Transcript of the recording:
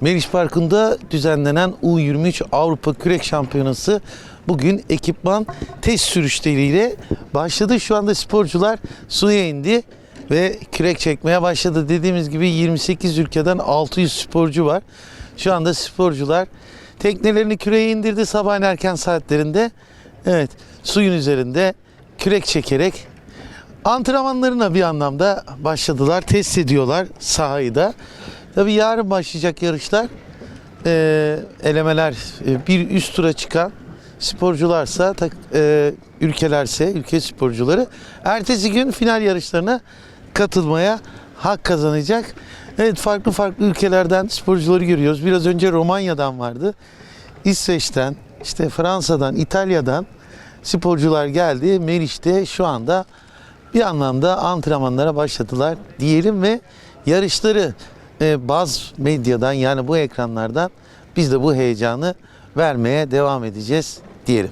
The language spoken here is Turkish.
Meriç Parkı'nda düzenlenen U23 Avrupa Kürek Şampiyonası bugün ekipman test sürüşleriyle başladı. Şu anda sporcular suya indi ve kürek çekmeye başladı. Dediğimiz gibi 28 ülkeden 600 sporcu var. Şu anda sporcular teknelerini küreğe indirdi sabahın erken saatlerinde. Evet suyun üzerinde kürek çekerek antrenmanlarına bir anlamda başladılar. Test ediyorlar sahayı da. Tabii yarın başlayacak yarışlar. Ee, elemeler e, bir üst tura çıkan sporcularsa tak- e, ülkelerse ülke sporcuları ertesi gün final yarışlarına katılmaya hak kazanacak. Evet farklı farklı ülkelerden sporcuları görüyoruz. Biraz önce Romanya'dan vardı. İsveç'ten, işte Fransa'dan, İtalya'dan sporcular geldi. Meriç'te şu anda bir anlamda antrenmanlara başladılar diyelim ve yarışları e, baz medyadan yani bu ekranlardan biz de bu heyecanı vermeye devam edeceğiz diyelim.